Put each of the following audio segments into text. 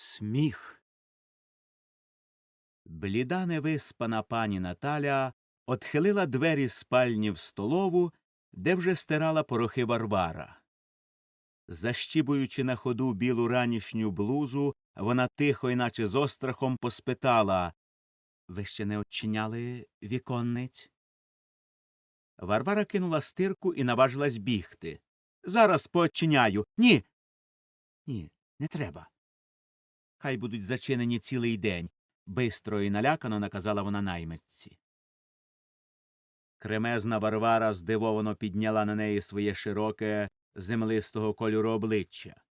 Сміх. Бліда невиспана пані Наталя отхилила двері спальні в столову, де вже стирала порохи Варвара. Защібуючи на ходу білу ранішню блузу, вона тихо, іначе з острахом поспитала Ви ще не очиняли віконниць? Варвара кинула стирку і наважилась бігти. Зараз поочиняю. Ні. Ні, не треба. Хай будуть зачинені цілий день, бистро і налякано наказала вона наймичці. Кремезна Варвара здивовано підняла на неї своє широке, землистого кольору обличчя.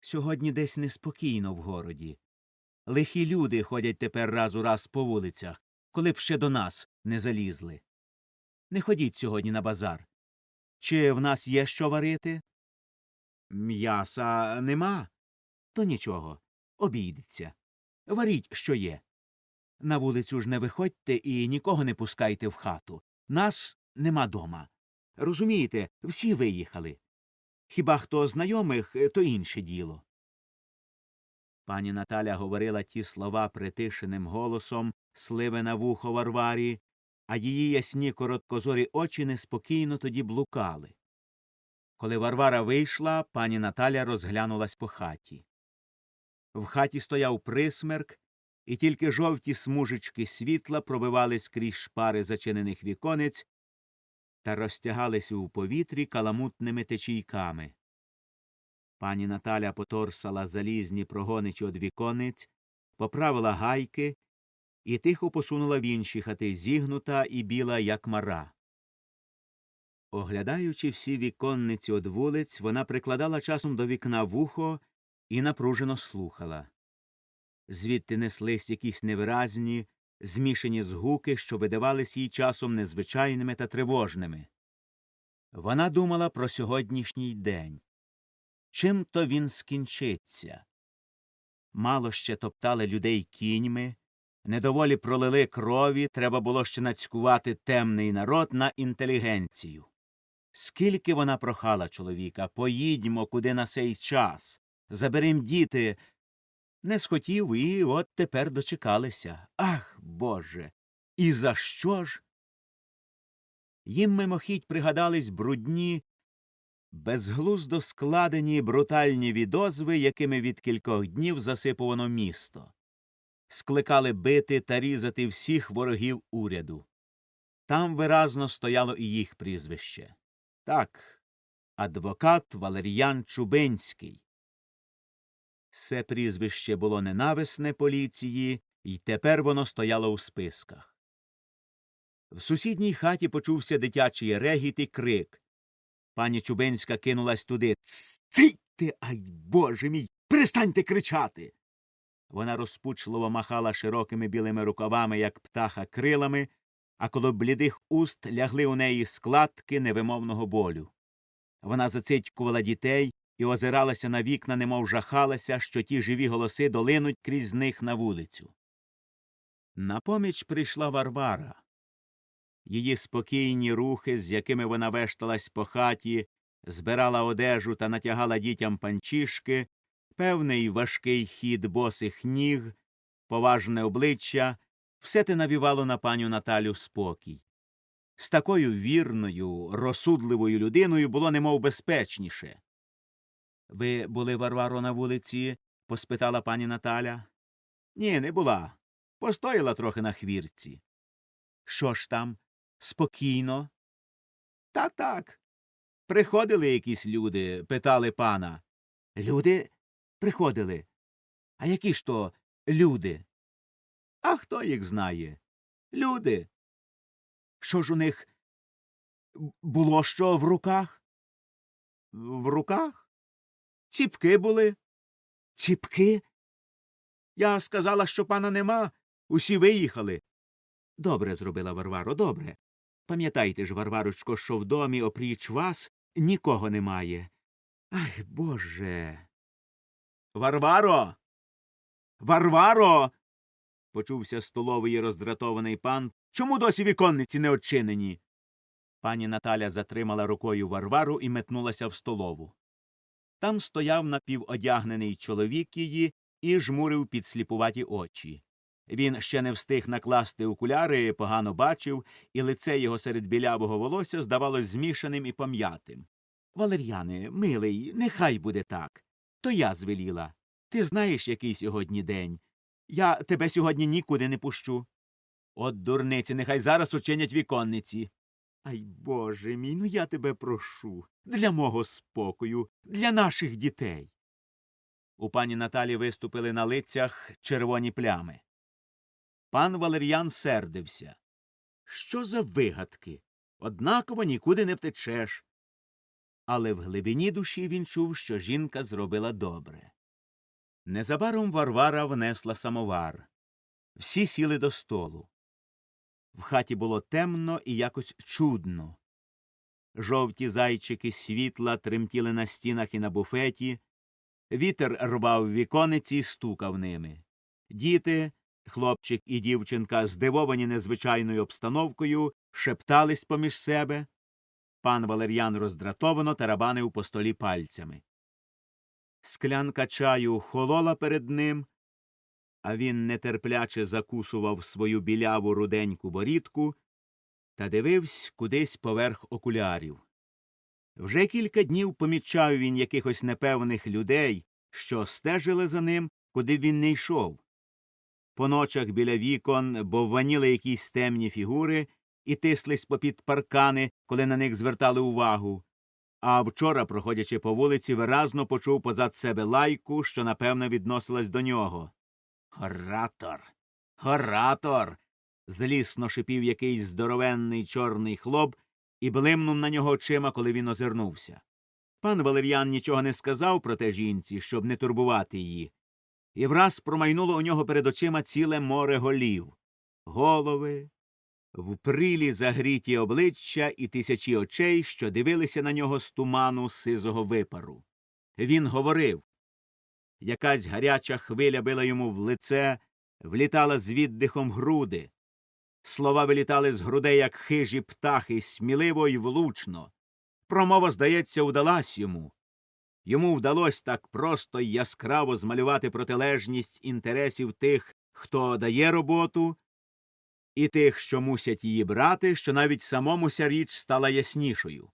Сьогодні десь неспокійно в городі. Лихі люди ходять тепер раз у раз по вулицях, коли б ще до нас не залізли. Не ходіть сьогодні на базар. Чи в нас є що варити? М'яса нема. То нічого, обійдеться. Варіть, що є. На вулицю ж не виходьте і нікого не пускайте в хату. Нас нема дома. Розумієте, всі виїхали. Хіба хто знайомих, е, то інше діло. Пані Наталя говорила ті слова притишеним голосом, сливе на вухо Варварі, а її ясні короткозорі очі неспокійно тоді блукали. Коли Варвара вийшла, пані Наталя розглянулась по хаті. В хаті стояв присмерк, і тільки жовті смужечки світла пробивались крізь шпари зачинених віконець та розтягались у повітрі каламутними течійками. Пані Наталя поторсала залізні прогоничі од віконець, поправила гайки і тихо посунула в інші хати зігнута і біла, як мара. Оглядаючи всі віконниці од вулиць, вона прикладала часом до вікна вухо і напружено слухала. Звідти неслись якісь невиразні, змішані згуки, що видавались їй часом незвичайними та тривожними. Вона думала про сьогоднішній день. Чим то він скінчиться? Мало ще топтали людей кіньми, недоволі пролили крові, треба було ще нацькувати темний народ на інтелігенцію. Скільки вона прохала чоловіка, поїдьмо, куди на сей час, заберем діти. Не схотів і от тепер дочекалися. Ах, Боже. І за що ж? Їм мимохідь пригадались брудні, безглуздо складені брутальні відозви, якими від кількох днів засипувано місто. Скликали бити та різати всіх ворогів уряду. Там виразно стояло і їх прізвище. Так, адвокат Валеріян Чубинський. Це прізвище було ненависне поліції, і тепер воно стояло у списках. В сусідній хаті почувся дитячий регіт і крик. Пані Чубинська кинулась туди. Цийте, ай боже мій. Перестаньте кричати. Вона розпучливо махала широкими білими рукавами, як птаха крилами, а коло блідих уст лягли у неї складки невимовного болю. Вона зацитькувала дітей і озиралася на вікна, немов жахалася, що ті живі голоси долинуть крізь них на вулицю. На поміч прийшла Варвара. Її спокійні рухи, з якими вона вешталась по хаті, збирала одежу та натягала дітям панчішки, певний важкий хід босих ніг, поважне обличчя, все те навівало на паню Наталю спокій. З такою вірною, розсудливою людиною було немов безпечніше. Ви були, Варваро, на вулиці? поспитала пані Наталя. Ні, не була. Постояла трохи на хвірці. Що ж там? Спокійно? Так, так. Приходили якісь люди, питали пана. Люди приходили. А які ж то люди? А хто їх знає? Люди. Що ж у них було що в руках? В руках? Ціпки були. Ціпки? Я сказала, що пана нема. Усі виїхали. Добре зробила Варваро, добре. Пам'ятайте ж, Варварочко, що в домі опріч вас нікого немає. Ай, Боже. Варваро. Варваро. почувся столовий роздратований пан. Чому досі віконниці не очинені? Пані Наталя затримала рукою Варвару і метнулася в столову. Там стояв напіводягнений чоловік її і жмурив підсліпуваті очі. Він ще не встиг накласти окуляри, погано бачив, і лице його серед білявого волосся здавалось змішаним і пом'ятим. Валер'яне, милий, нехай буде так. То я звеліла. Ти знаєш, який сьогодні день. Я тебе сьогодні нікуди не пущу. От дурниці, нехай зараз учинять віконниці. Ай Боже мій, ну я тебе прошу. Для мого спокою, для наших дітей. У пані Наталі виступили на лицях червоні плями. Пан Валер'ян сердився. Що за вигадки? Однаково нікуди не втечеш. Але в глибині душі він чув, що жінка зробила добре. Незабаром Варвара внесла самовар. Всі сіли до столу. В хаті було темно і якось чудно. Жовті зайчики світла тремтіли на стінах і на буфеті, вітер рвав вікониці і стукав ними. Діти, хлопчик і дівчинка, здивовані незвичайною обстановкою, шептались поміж себе. Пан Валер'ян роздратовано тарабанив по столі пальцями. Склянка чаю холола перед ним, а він нетерпляче закусував свою біляву руденьку борідку та дивився кудись поверх окулярів. Вже кілька днів помічав він якихось непевних людей, що стежили за ним, куди він не йшов. По ночах біля вікон бовваніли якісь темні фігури і тислись попід паркани, коли на них звертали увагу. А вчора, проходячи по вулиці, виразно почув позад себе лайку, що напевно відносилась до нього. Оратор. Оратор. злісно шипів якийсь здоровенний чорний хлоп і блимнув на нього очима, коли він озирнувся. Пан Валер'ян нічого не сказав про те жінці, щоб не турбувати її, і враз промайнуло у нього перед очима ціле море голів, голови, вприлі загріті обличчя і тисячі очей, що дивилися на нього з туману сизого випару. Він говорив. Якась гаряча хвиля била йому в лице, влітала з віддихом груди. Слова вилітали з грудей, як хижі птахи, сміливо й влучно. Промова, здається, удалась йому. Йому вдалося так просто й яскраво змалювати протилежність інтересів тих, хто дає роботу, і тих, що мусять її брати, що навіть самому ся річ стала яснішою.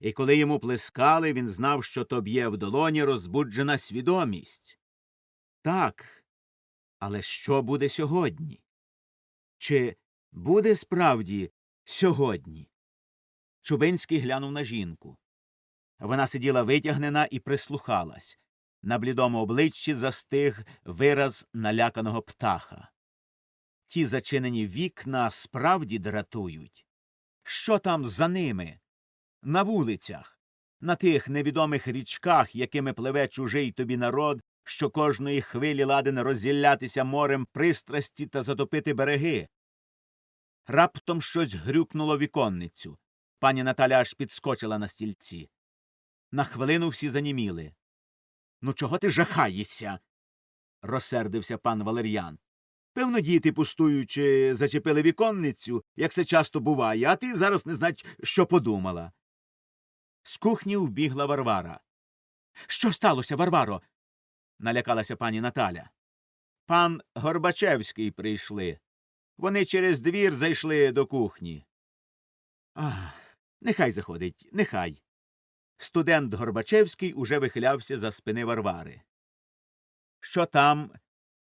І коли йому плескали, він знав, що то б'є в долоні розбуджена свідомість. Так. Але що буде сьогодні? Чи буде справді сьогодні? Чубинський глянув на жінку. Вона сиділа витягнена і прислухалась. На блідому обличчі застиг вираз наляканого птаха. Ті зачинені вікна справді дратують. Що там за ними? На вулицях, на тих невідомих річках, якими пливе чужий тобі народ, що кожної хвилі ладен розділятися морем пристрасті та затопити береги. Раптом щось грюкнуло віконницю. Пані Наталя аж підскочила на стільці. На хвилину всі заніміли. Ну, чого ти жахаєшся? розсердився пан Валер'ян. Певно, діти, пустуючи, зачепили віконницю, як це часто буває, а ти зараз не знать, що подумала. З кухні вбігла Варвара. Що сталося, Варваро? налякалася пані Наталя. Пан Горбачевський прийшли. Вони через двір зайшли до кухні. Ах, нехай заходить, нехай. Студент Горбачевський уже вихилявся за спини Варвари. Що там?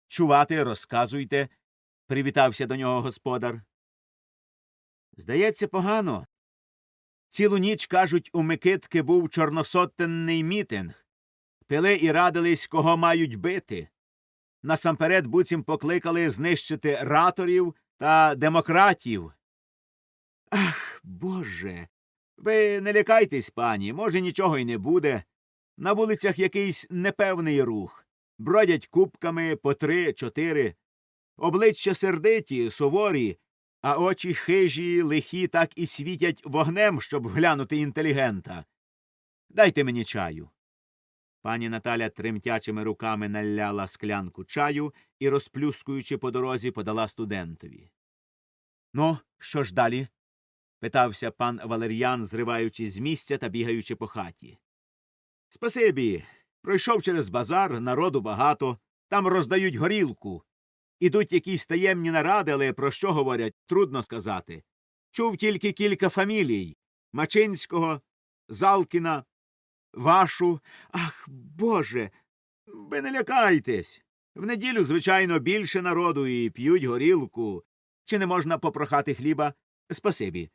Чувати, розказуйте, привітався до нього господар. Здається, погано. Цілу ніч, кажуть, у Микитки був чорносотенний мітинг. Пили і радились, кого мають бити. Насамперед буцім покликали знищити раторів та демократів. Ах, Боже. Ви не лякайтесь, пані, може, нічого й не буде. На вулицях якийсь непевний рух. Бродять купками по три, чотири. Обличчя сердиті, суворі, а очі хижі, лихі так і світять вогнем, щоб глянути інтелігента. Дайте мені чаю. Пані Наталя тремтячими руками наляла склянку чаю і, розплюскуючи по дорозі, подала студентові. Ну, що ж далі? питався пан Валер'ян, зриваючись з місця та бігаючи по хаті. Спасибі. Пройшов через базар, народу багато. Там роздають горілку. Ідуть якісь таємні наради, але про що говорять, трудно сказати. Чув тільки кілька фамілій Мачинського, Залкіна, вашу. Ах, Боже. Ви не лякайтесь. В неділю, звичайно, більше народу і п'ють горілку. Чи не можна попрохати хліба? Спасибі.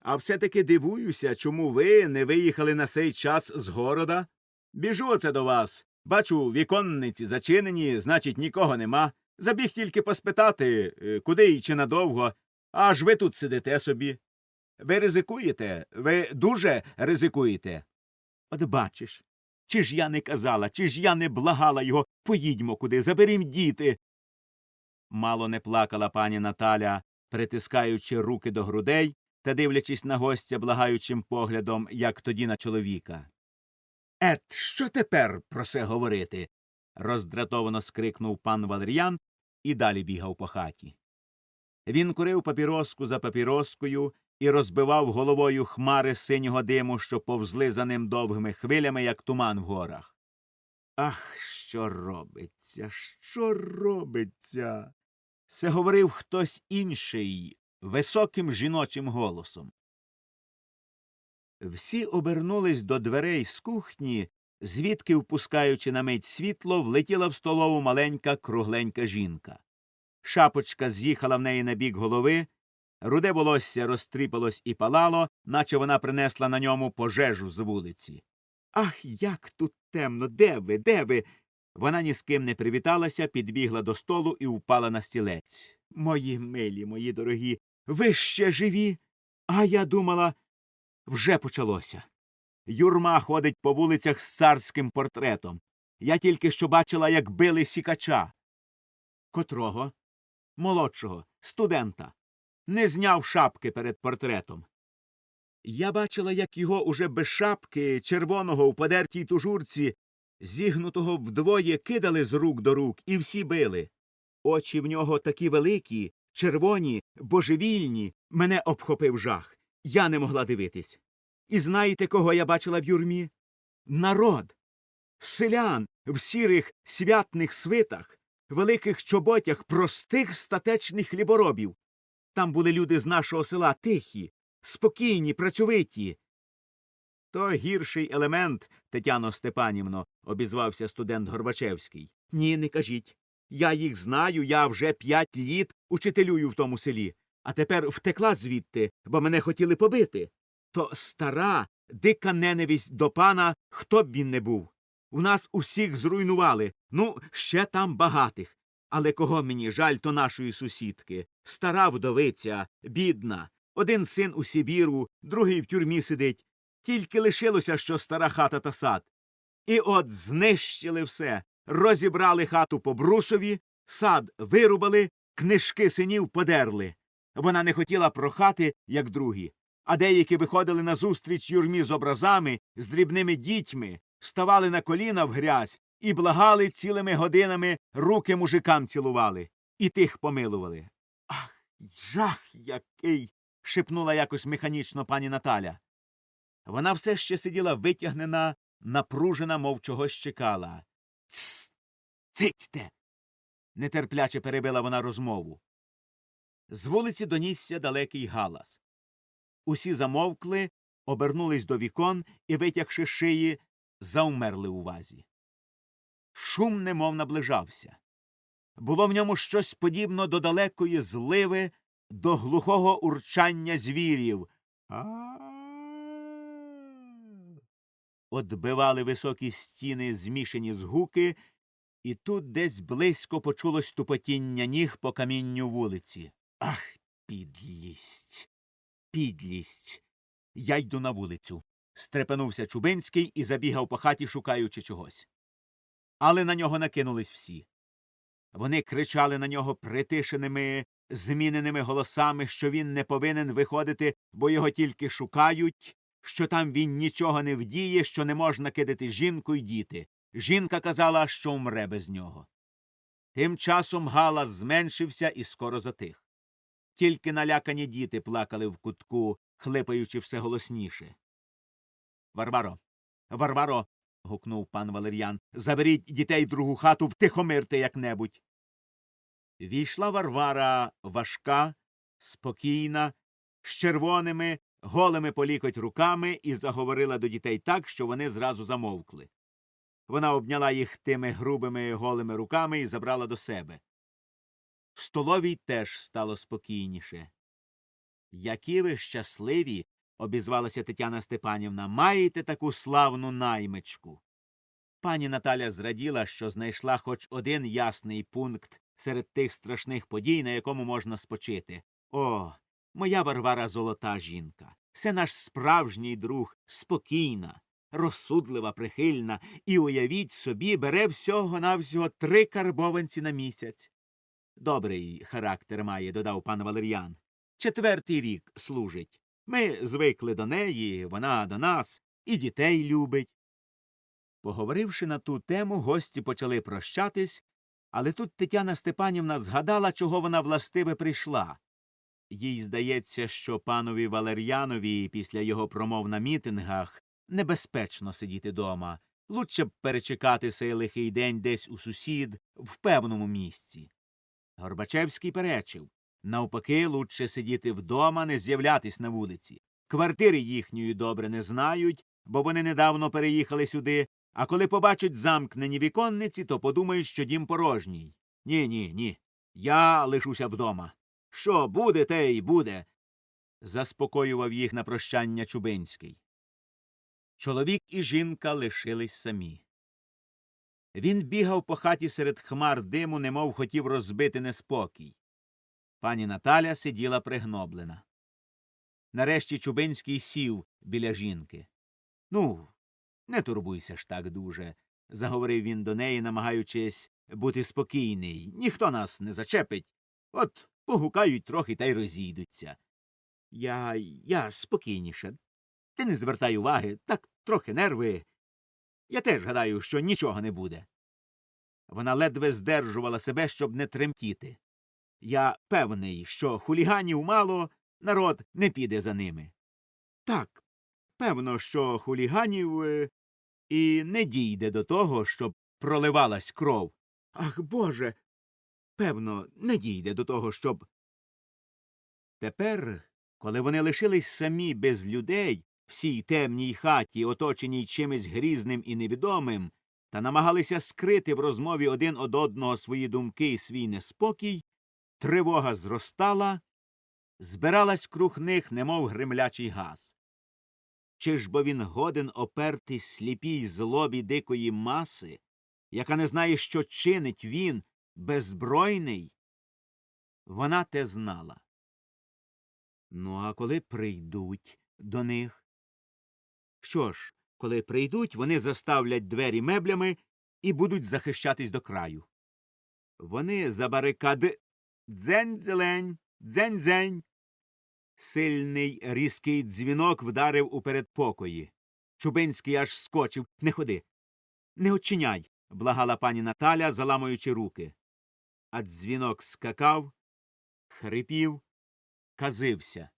А все-таки дивуюся, чому ви не виїхали на сей час з города? Біжу оце до вас. Бачу, віконниці зачинені, значить, нікого нема. Забіг тільки поспитати, е, куди і чи надовго, аж ви тут сидите собі. Ви ризикуєте, ви дуже ризикуєте. От бачиш, чи ж я не казала, чи ж я не благала його, поїдьмо куди, заберім діти. Мало не плакала пані Наталя, притискаючи руки до грудей та дивлячись на гостя благаючим поглядом, як тоді на чоловіка. Ет, що тепер про це говорити? Роздратовано скрикнув пан Валер'ян і далі бігав по хаті. Він курив папіроску за папіроскою і розбивав головою хмари синього диму, що повзли за ним довгими хвилями, як туман в горах. Ах, що робиться, що робиться? Це говорив хтось інший, високим жіночим голосом. Всі обернулись до дверей з кухні, звідки, впускаючи на мить світло, влетіла в столову маленька кругленька жінка. Шапочка з'їхала в неї на бік голови, руде волосся розтріпалось і палало, наче вона принесла на ньому пожежу з вулиці. Ах, як тут темно. Де ви? Де ви? Вона ні з ким не привіталася, підбігла до столу і впала на стілець. Мої милі, мої дорогі, ви ще живі? А я думала, вже почалося. Юрма ходить по вулицях з царським портретом. Я тільки що бачила, як били сікача. Котрого? Молодшого, студента. Не зняв шапки перед портретом. Я бачила, як його уже без шапки, червоного у подертій тужурці, зігнутого вдвоє кидали з рук до рук і всі били. Очі в нього такі великі, червоні, божевільні, мене обхопив жах. Я не могла дивитись. І знаєте, кого я бачила в юрмі? Народ. Селян в сірих святних свитах, великих чоботях простих статечних хліборобів. Там були люди з нашого села тихі, спокійні, працьовиті. То гірший елемент, Тетяно Степанівно, обізвався студент Горбачевський. Ні, не кажіть. Я їх знаю, я вже п'ять літ учителюю в тому селі, а тепер втекла звідти, бо мене хотіли побити. То стара, дика ненависть до пана, хто б він не був. У нас усіх зруйнували, ну, ще там багатих. Але кого мені жаль, то нашої сусідки. Стара вдовиця, бідна. Один син у Сибіру, другий в тюрмі сидить. Тільки лишилося, що стара хата та сад. І от знищили все. Розібрали хату по брусові, сад вирубали, книжки синів подерли. Вона не хотіла прохати, як другі. А деякі виходили назустріч юрмі з образами, з дрібними дітьми, ставали на коліна в грязь і благали цілими годинами, руки мужикам цілували, і тих помилували. Ах, жах який. шепнула якось механічно пані Наталя. Вона все ще сиділа витягнена, напружена, мов чогось чекала. Тсс. Цитьте. нетерпляче перебила вона розмову. З вулиці донісся далекий галас. Усі замовкли, обернулись до вікон і, витягши шиї, завмерли у вазі. Шум немов наближався. Було в ньому щось подібно до далекої зливи, до глухого урчання звірів. Отбивали високі стіни змішані згуки, і тут десь близько почулось тупотіння ніг по камінню вулиці. Ах, підлість. Підлість. Я йду на вулицю. стрепенувся Чубинський і забігав по хаті, шукаючи чогось. Але на нього накинулись всі. Вони кричали на нього притишеними, зміненими голосами, що він не повинен виходити, бо його тільки шукають, що там він нічого не вдіє, що не можна кидати жінку й діти. Жінка казала, що вмре без нього. Тим часом галас зменшився і скоро затих. Тільки налякані діти плакали в кутку, хлипаючи все голосніше. Варваро, Варваро, гукнув пан Валер'ян. Заберіть дітей в другу хату, втихомирте як-небудь. Війшла Варвара важка, спокійна, з червоними, голими по лікоть руками і заговорила до дітей так, що вони зразу замовкли. Вона обняла їх тими грубими голими руками і забрала до себе. В столовій теж стало спокійніше. Які ви щасливі, обізвалася Тетяна Степанівна, маєте таку славну наймичку. Пані Наталя зраділа, що знайшла хоч один ясний пункт серед тих страшних подій, на якому можна спочити. О, моя Варвара золота жінка. Це наш справжній друг, спокійна, розсудлива, прихильна, і, уявіть собі, бере всього навсього три карбованці на місяць. Добрий характер має, додав пан Валер'ян. Четвертий рік служить. Ми звикли до неї, вона до нас, і дітей любить. Поговоривши на ту тему, гості почали прощатись, але тут Тетяна Степанівна згадала, чого вона властиве прийшла. Їй здається, що панові Валер'янові після його промов на мітингах небезпечно сидіти дома. Лучше б перечекати сей лихий день десь у сусід, в певному місці. Горбачевський перечив навпаки, лучше сидіти вдома, не з'являтись на вулиці. Квартири їхньої добре не знають, бо вони недавно переїхали сюди, а коли побачать замкнені віконниці, то подумають, що дім порожній. Ні, ні, ні. Я лишуся вдома. Що буде, те й буде. заспокоював їх на прощання Чубинський. Чоловік і жінка лишились самі. Він бігав по хаті серед хмар диму, немов хотів розбити неспокій. Пані Наталя сиділа пригноблена. Нарешті Чубинський сів біля жінки. Ну, не турбуйся ж так дуже, заговорив він до неї, намагаючись бути спокійний. Ніхто нас не зачепить. От погукають трохи та й розійдуться. Я. я спокійніше. Ти не звертай уваги, так трохи нерви. Я теж гадаю, що нічого не буде. Вона ледве здержувала себе, щоб не тремтіти. Я певний, що хуліганів мало, народ не піде за ними. Так, певно, що хуліганів е, і не дійде до того, щоб проливалась кров. Ах, Боже. Певно, не дійде до того, щоб. Тепер, коли вони лишились самі без людей, в сій темній хаті, оточеній чимось грізним і невідомим, та намагалися скрити в розмові один од одного свої думки і свій неспокій, тривога зростала, збиралась круг них, немов гримлячий газ. Чи ж бо він годен опертись сліпій злобі дикої маси, яка не знає, що чинить він, беззбройний? Вона те знала. Ну, а коли прийдуть до них? Що ж, коли прийдуть, вони заставлять двері меблями і будуть захищатись до краю. Вони за барикади дзень-дзелень, дзень-дзень. Сильний різкий дзвінок вдарив у передпокої. Чубинський аж скочив. Не ходи. Не очиняй, благала пані Наталя, заламуючи руки. А дзвінок скакав, хрипів, казився.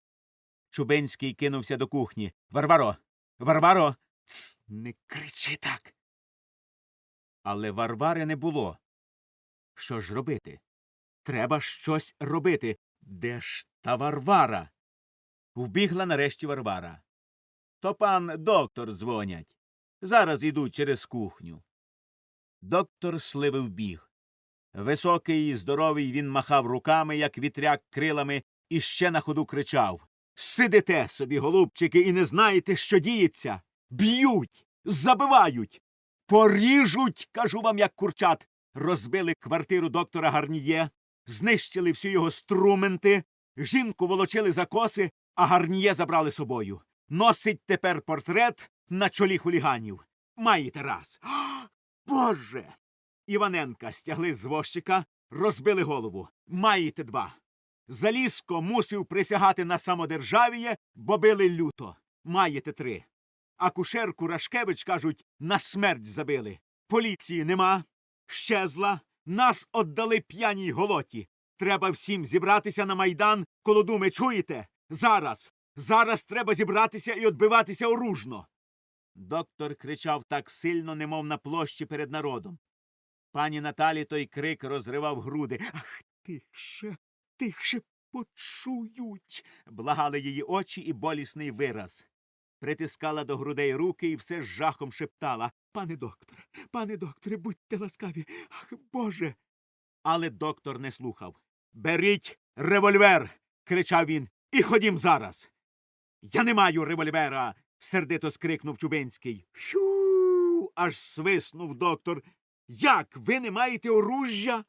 Чубинський кинувся до кухні. Варваро. Варваро. Ц, не кричи так. Але Варвари не було. Що ж робити? Треба щось робити. Де ж та Варвара? Вбігла нарешті Варвара. То пан доктор дзвонять. Зараз ідуть через кухню. Доктор сливив біг. Високий і здоровий він махав руками, як вітряк крилами, і ще на ходу кричав Сидите собі, голубчики, і не знаєте, що діється. Б'ють, забивають, поріжуть, кажу вам, як курчат. Розбили квартиру доктора Гарніє, знищили всі його струменти, жінку волочили за коси, а Гарніє забрали собою. Носить тепер портрет на чолі хуліганів. Маєте раз. Боже. Іваненка стягли з возчика, розбили голову. Маєте два. Залізко мусив присягати на самодержавіє, бо били люто. Маєте три. Акушерку Рашкевич, кажуть, на смерть забили. Поліції нема. Щезла. Нас отдали п'яній голоті. Треба всім зібратися на майдан, коло думи, чуєте? Зараз. Зараз треба зібратися і отбиватися оружно. Доктор кричав так сильно, немов на площі перед народом. Пані Наталі той крик розривав груди. Ах, тихше, тихше почують. Благали її очі і болісний вираз. Притискала до грудей руки і все з жахом шептала Пане докторе, пане докторе, будьте ласкаві. Ах, Боже. Але доктор не слухав. Беріть револьвер. кричав він. І ходім зараз. Я не маю револьвера. сердито скрикнув Чубинський. Хю. аж свиснув доктор. Як ви не маєте оружжя?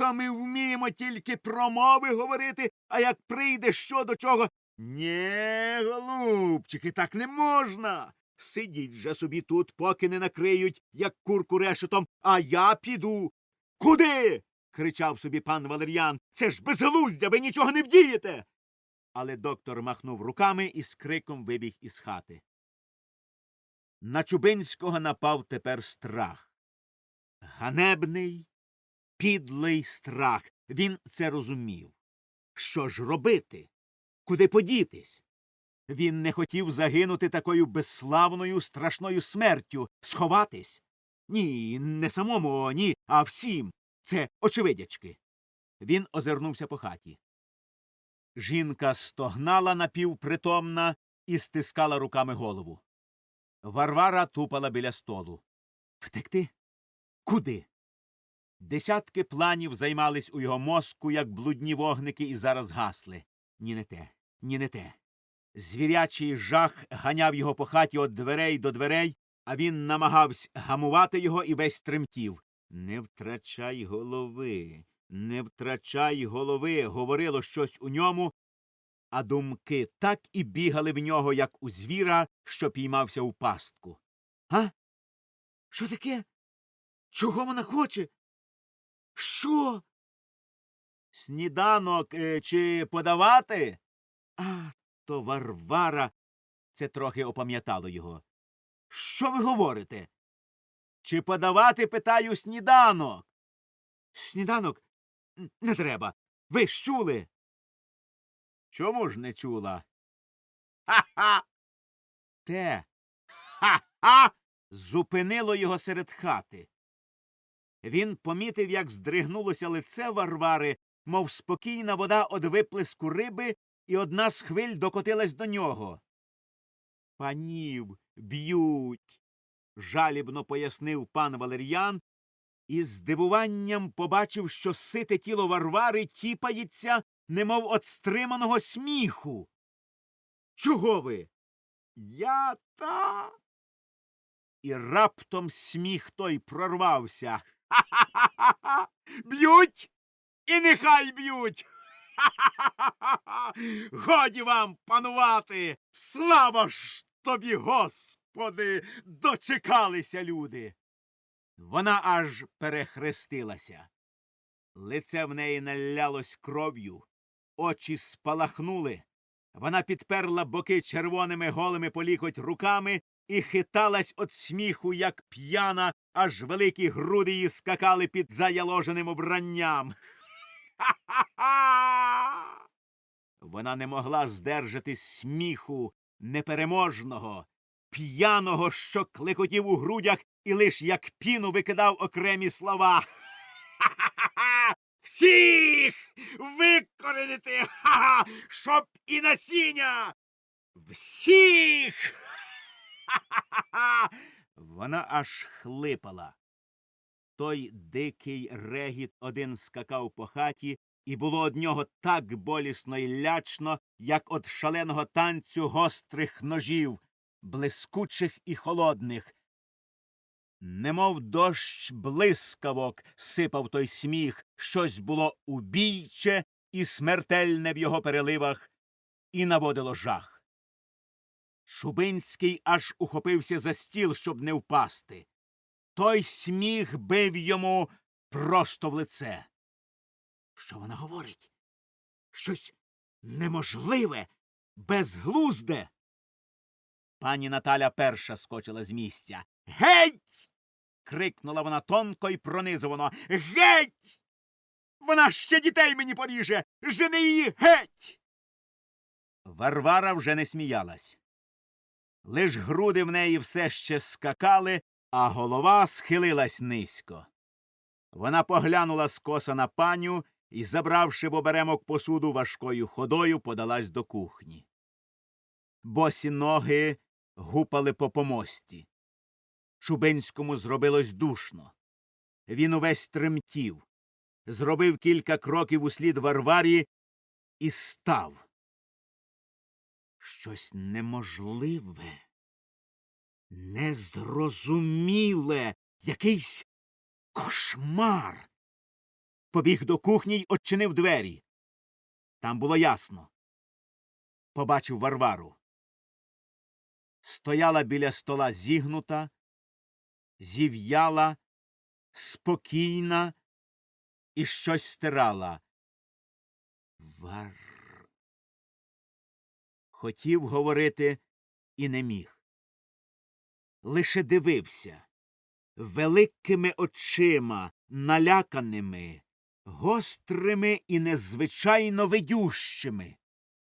Та ми вміємо тільки промови говорити, а як прийде що до чого. Нє, голубчики, так не можна. Сидіть же собі тут, поки не накриють, як курку решетом, а я піду. Куди? кричав собі пан Валер'ян. Це ж безглуздя, ви нічого не вдієте. Але доктор махнув руками і з криком вибіг із хати. На Чубинського напав тепер страх. Ганебний, підлий страх. Він це розумів. Що ж робити? Куди подітись? Він не хотів загинути такою безславною страшною смертю, сховатись. Ні, не самому, ні, а всім. Це очевидячки. Він озирнувся по хаті. Жінка стогнала напівпритомна і стискала руками голову. Варвара тупала біля столу. Втекти? Куди? Десятки планів займались у його мозку, як блудні вогники, і зараз гасли. Ні не те, ні не те. Звірячий жах ганяв його по хаті від дверей до дверей, а він намагався гамувати його і весь тремтів. Не втрачай голови, не втрачай голови, говорило щось у ньому, а думки так і бігали в нього, як у звіра, що піймався у пастку. А? Що таке? Чого вона хоче? Що? Сніданок е, чи подавати? А, то Варвара. Це трохи опам'ятало його. Що ви говорите? Чи подавати, питаю, сніданок? Сніданок? Не треба. Ви ж чули? Чому ж не чула? Ха-ха. Те. Ха-ха. Зупинило його серед хати. Він помітив, як здригнулося лице Варвари, мов спокійна вода од виплеску риби, і одна з хвиль докотилась до нього. Панів б'ють, жалібно пояснив пан Валер'ян, і здивуванням побачив, що сите тіло Варвари тіпається, немов от стриманого сміху. Чого ви? Я та. І раптом сміх той прорвався. Б'ють і нехай б'ють. Годі вам панувати! Слава ж тобі, Господи! Дочекалися люди. Вона аж перехрестилася. Лице в неї налялось кров'ю, очі спалахнули. Вона підперла боки червоними голими по лікоть руками і хиталась від сміху, як п'яна, аж великі груди її скакали під заяложеним обранням. Ха-ха-ха! Вона не могла здержати сміху непереможного, п'яного, що клекотів у грудях і лиш як піну викидав окремі слова. Ха-ха-ха! Всіх викоренити, ха-ха, щоб і насіння. Всіх. Вона аж хлипала. Той дикий регіт один скакав по хаті, і було од нього так болісно й лячно, як од шаленого танцю гострих ножів, блискучих і холодних. Немов дощ блискавок сипав той сміх, щось було убійче і смертельне в його переливах, і наводило жах. Шубинський аж ухопився за стіл, щоб не впасти. Той сміх бив йому просто в лице. Що вона говорить? Щось неможливе, безглузде. Пані Наталя перша скочила з місця. Геть. крикнула вона тонко й пронизувано. Геть. Вона ще дітей мені поріже. Жени її геть. Варвара вже не сміялась. Лиш груди в неї все ще скакали, а голова схилилась низько. Вона поглянула скоса на паню і, забравши в оберемок посуду важкою ходою, подалась до кухні. Босі ноги гупали по помості. Чубинському зробилось душно. Він увесь тремтів, зробив кілька кроків услід Варварі і став. Щось неможливе, незрозуміле, якийсь кошмар. Побіг до кухні й очинив двері. Там було ясно. Побачив Варвару. Стояла біля стола зігнута, зів'яла, спокійна і щось стирала. Вар. Хотів говорити і не міг. Лише дивився великими очима, наляканими, гострими і незвичайно видющими,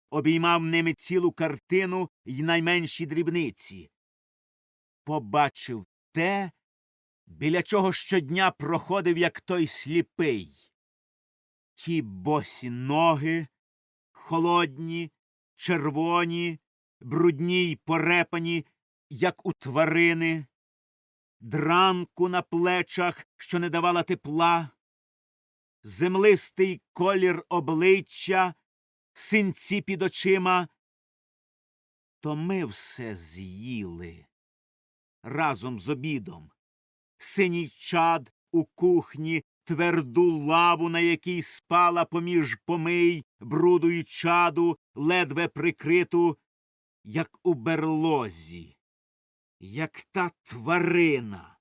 обіймав ними цілу картину й найменші дрібниці. Побачив те, біля чого щодня проходив, як той сліпий. Ті босі ноги, холодні, червоні, брудні й порепані, як у тварини, дранку на плечах, що не давала тепла, землистий колір обличчя, синці під очима. То ми все з'їли разом з обідом. Синій чад у кухні, тверду лаву, на якій спала поміж помий, бруду й чаду, ледве прикриту, як у берлозі, як та тварина,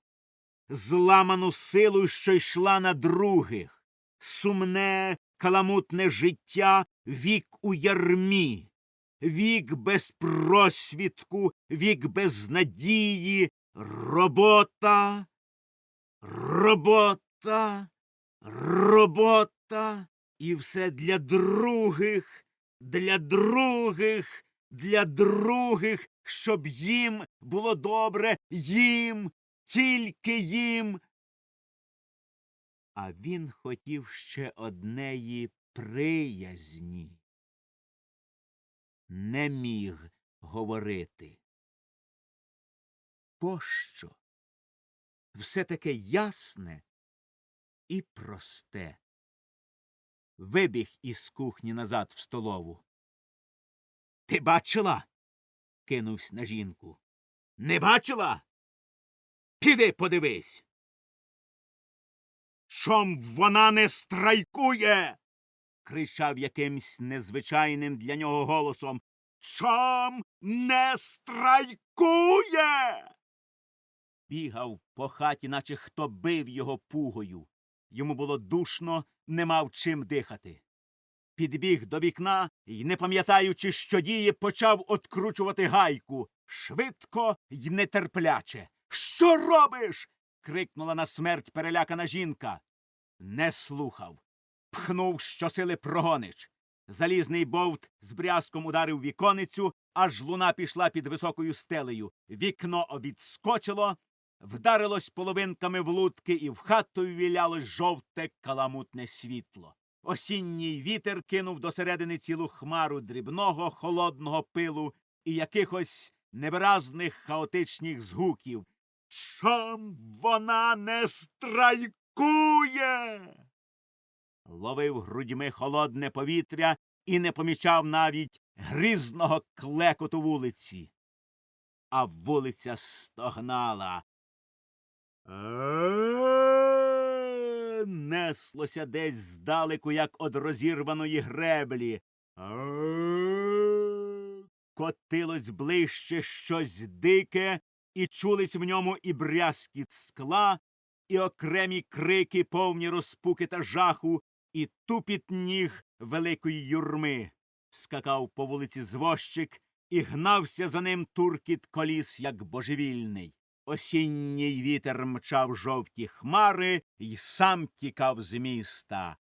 зламану силу, що йшла на других, сумне, каламутне життя, вік у ярмі, вік без просвідку, вік без надії, робота, робота, робота, і все для других, для других, для других, щоб їм було добре, їм, тільки їм. А він хотів ще однеї приязні. Не міг говорити. Пощо? Все таке ясне і просте. Вибіг із кухні назад в столову. Ти бачила? кинувсь на жінку. Не бачила? Піди подивись. Чом вона не страйкує? кричав якимсь незвичайним для нього голосом. Чом не страйкує? Бігав по хаті, наче хто бив його пугою. Йому було душно, не мав чим дихати. Підбіг до вікна і, не пам'ятаючи, що діє, почав откручувати гайку швидко й нетерпляче. Що робиш? крикнула на смерть перелякана жінка. Не слухав. Пхнув щосили прогонич. Залізний бовт з брязком ударив віконицю, аж луна пішла під високою стелею. Вікно відскочило, вдарилось половинками в лутки, і в хату вілялось жовте каламутне світло. Осінній вітер кинув до середини цілу хмару дрібного холодного пилу і якихось невиразних хаотичних згуків. Чом вона не страйкує? Ловив грудьми холодне повітря і не помічав навіть грізного клекоту вулиці. А вулиця стогнала. Неслося десь здалеку, як од розірваної греблі. Котилось ближче щось дике, і чулись в ньому і брязкіт скла, і окремі крики, повні розпуки та жаху, і тупіт ніг великої юрми. Скакав по вулиці звозчик, і гнався за ним туркіт коліс, як божевільний. Осінній вітер мчав жовті хмари й сам тікав з міста.